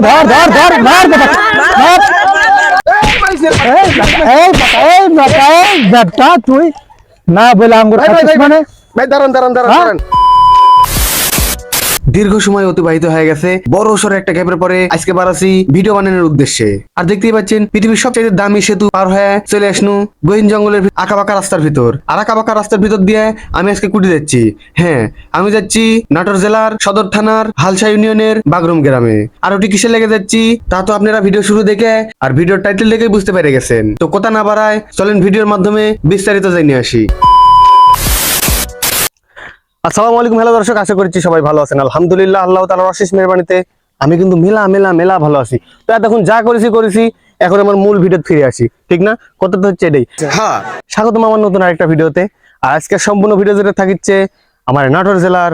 ধর ধর ধর মার বেটা ধর এই বেটা, এই বেটা, এই বেটা, এই বেটা তুই না বলে আঙ্গুর ভাই, ভাই, খাচ্ছিস ভাই, মানে ভাই দাঁড়ান দাঁড়ান দাঁড়ান হ্যাঁ? দাঁড়ান দীর্ঘ সময় অতিবাহিত হয়ে গেছে। বড় সড়ো একটা গ্যাপের পরে আজকে বারাসি ভিডিও বানানোর উদ্দেশ্যে। আর দেখতেই পাচ্ছেন, পৃথিবীর সবচেয়ে দামি সেতু পার হয়ে চলে আসনু গহীন জঙ্গলের আঁকাবাঁকা রাস্তার ভিতর। আর আঁকাবাঁকা রাস্তার ভিতর দিয়ে আমি আজকে কুটি যাচ্ছি। হ্যাঁ আমি যাচ্ছি নাটোর জেলার সদর থানার হালসা ইউনিয়নের বাগরুম গ্রামে। আর ওটি কিসে লেগে যাচ্ছি? তা তো আপনারা ভিডিও শুরু দেখে আর ভিডিওর টাইটেল দেখে বুঝতে পেরে গেছেন। তো কথা না বাড়ায় চলেন ভিডিওর মাধ্যমে বিস্তারিত জেনে আসি। আসসালামু আলাইকুম হ্যালো দর্শক আশা করছি সবাই ভালো আছেন। আলহামদুলিল্লাহ আল্লাহ তালার অশেষ মেহরবানিতে আমি কিন্তু মেলা মেলা মেলা ভালো আছি। তো এতক্ষণ যা করেছি করেছি এখন আমার মূল ভিডিও ফিরে আসি ঠিক না? কত তো হচ্ছে এটাই। হ্যাঁ। স্বাগতম আমার নতুন আরেকটা ভিডিওতে। আর আজকে সম্পূর্ণ ভিডিও যেটা থাকিচ্ছে আমার নাটোর জেলার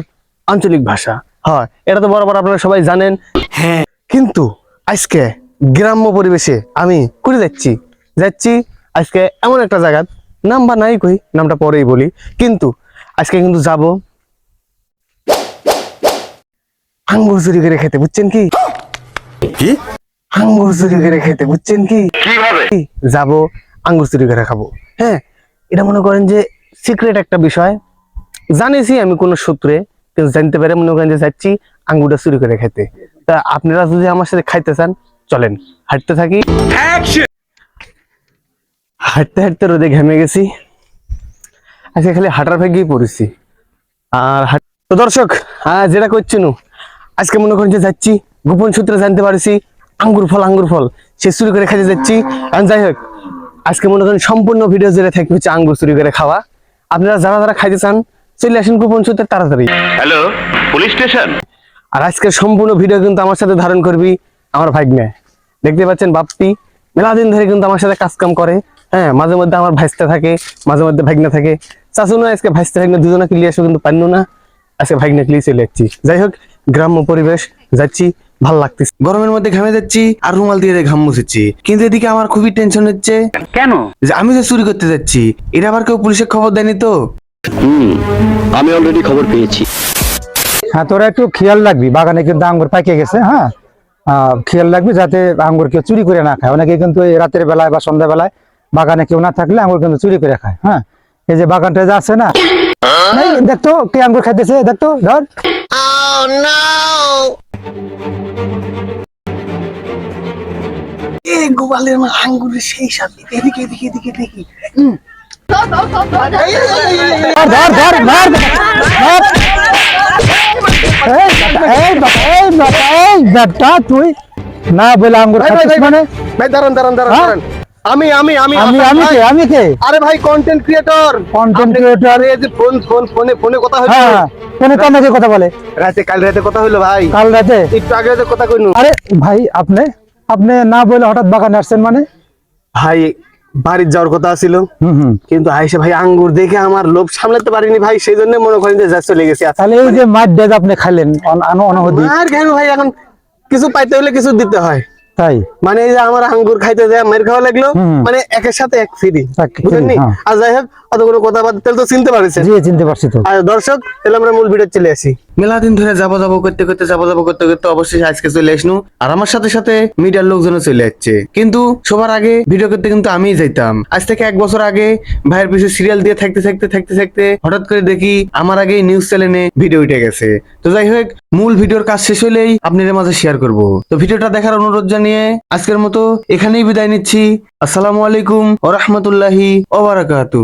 আঞ্চলিক ভাষা। হয় এটা তো বরাবর আপনারা সবাই জানেন। হ্যাঁ। কিন্তু আজকে গ্রাম্য পরিবেশে আমি করে যাচ্ছি। যাচ্ছি আজকে এমন একটা জায়গা নাম বা নাই কই নামটা পরেই বলি। কিন্তু আজকে কিন্তু যাব আঙ্গুর চুরি করে খেতে বুঝছেন কি? কি? আঙ্গুর চুরি করে খেতে বুঝছেন কি? কীভাবে? যাব আঙ্গুর চুরি করে খাব। হ্যাঁ এটা মনে করেন যে সিক্রেট একটা বিষয়। জানিছি আমি কোন সূত্রে কিন্তু জানতে পারে মনে করেন যে যাচ্ছি আঙ্গুরটা চুরি করে খেতে। তা আপনারা যদি আমার সাথে খাইতে চান চলেন হাঁটতে থাকি। হাঁটতে হাঁটতে রোদে ঘেমে গেছি। আজকে খালি হাঁটার ভেগেই পড়েছি। আর হাঁট- তো দর্শক হ্যাঁ যেটা করছি নু আজকে মনে করেন যে যাচ্ছি গোপন সূত্রে জানতে পারছি আঙ্গুর ফল আঙ্গুর ফল। সে চুরি করে খাইতে যাচ্ছি। যাই হোক আজকে মনে করেন সম্পূর্ণ ভিডিও যেটা থাকবে হচ্ছে আঙ্গুর চুরি করে খাওয়া। আপনারা যারা যারা খাইতে চান চলে আসেন গোপন সূত্রে তাড়াতাড়ি। হ্যালো পুলিশ স্টেশন আর আজকে সম্পূর্ণ ভিডিও কিন্তু আমার সাথে ধারণ করবি আমার ভাগ্নে। দেখতে পাচ্ছেন বাপ্পি মেলা দিন ধরে কিন্তু আমার সাথে কাজ কাম করে। হ্যাঁ মাঝে মধ্যে আমার ভাইস্তে থাকে মাঝে মধ্যে ভাগ্নে থাকে। চাচুনো আজকে ভাইস্তে ভাগ্নে দুজনে ক্লিয়ে আসো কিন্তু পান্ন না। আজকে ভাগ্নে ক্লিয়ে চলে যাচ্ছি। যাই হোক গ্রাম্য পরিবেশ যাচ্ছি ভালো লাগতেছে। গরমের মধ্যে ঘামে যাচ্ছি আর রুমাল দিয়ে ঘাম মুছেছি। কিন্তু এদিকে আমার খুবই টেনশন হচ্ছে কেন? যে আমি যে চুরি করতে যাচ্ছি এটা আবার কেউ পুলিশের খবর দেয়নি তো? হুম আমি অলরেডি খবর পেয়েছি। হ্যাঁ তোরা একটু খেয়াল রাখবি বাগানে কিন্তু আঙ্গুর পাকে গেছে হ্যাঁ? আহ, খেয়াল রাখবি যাতে আঙ্গুর কেউ চুরি করে না খায়। অনেকে কিন্তু এই রাতের বেলায় বা সন্ধ্যা বেলায় বাগানে কেউ না থাকলে আঙ্গুর কিন্তু চুরি করে খায় হ্যাঁ? এই যে বাগানটা যে আছে না এই, দেখতো কে আঙ্গুর খাইতেছে দেখতো ধর। এ গোপালের মা আঙ্গুরের সেই সাথে এদিকে এদিকে এদিকে দেখি ধর ধর ধর মার বেটা, এই এই এই এই বেটা তুই। না বলে আঙ্গুর মানে? ভাই দাঁড়ান দাঁড়ান দাঁড়ান হ্যাঁ? দাঁড়ান। আমি আমি আমি আমি আমি কে আমি কে? আরে ভাই কন্টেন্ট ক্রিয়েটর Content creator? এই যে ফোন ফোন ফোনে ফোনে কথা হলো হ্যাঁ তোমাকে কথা বলে? রাতে কাল রাতে কথা হলো ভাই। কাল রাতে? একটু আগে রাতে কথা কইনু। আরে ভাই আপনি আপনি না বলে হঠাৎ বাগানে আসছেন মানে? ভাই বাড়ির যাওয়ার কথা ছিল কিন্তু আইসে ভাই আঙ্গুর দেখে আমার লোভ সামলাতে পারিনি ভাই। সেই জন্য মনে করেন যে চলে গেছি। আচ্ছা, তাহলে এই যে মাঠ ডেজ আপনি খাইলেন অন- অন- আর কেন ভাই এখন কিছু পাইতে হলে কিছু দিতে হয়। তাই? মানে এই যে আমার আঙ্গুর খাইতে যায় মের খাওয়া লাগল মানে একের সাথে এক ফ্রি এক বুঝলেন হ্যাঁ। আর যাই হোক অত কোনো কথা বাদ তাহলে তো চিনতে পারছেন। জি চিনতে পারছি তো। আর দর্শক তাহলে আমরা মূল ভিডিও চলে আসি। মেলা দিন ধরে যাব যাব করতে করতে, যাব যাব করতে করতে অবশ্যই আজকে চলে আসনু। আর আমার সাথে সাথে মিডিয়ার লোকজনও চলে যাচ্ছে কিন্তু সবার আগে ভিডিও করতে কিন্তু আমিই যাইতাম। আজ থেকে এক বছর আগে ভাইয়ের পিছনে সিরিয়াল দিয়ে থাকতে থাকতে থাকতে থাকতে হঠাৎ করে দেখি আমার আগেই নিউজ চ্যানেলে ভিডিও উঠে গেছে। তো যাই হোক, মূল ভিডিওর কাজ শেষ হলেই আপনাদের মাঝে শেয়ার করব। তো ভিডিওটা দেখার অনুরোধ জানিয়ে আজকের মতো এখানেই বিদায় নিচ্ছি। আসসালামু আলাইকুম ও রহমতুল্লাহি ওবারাকাতু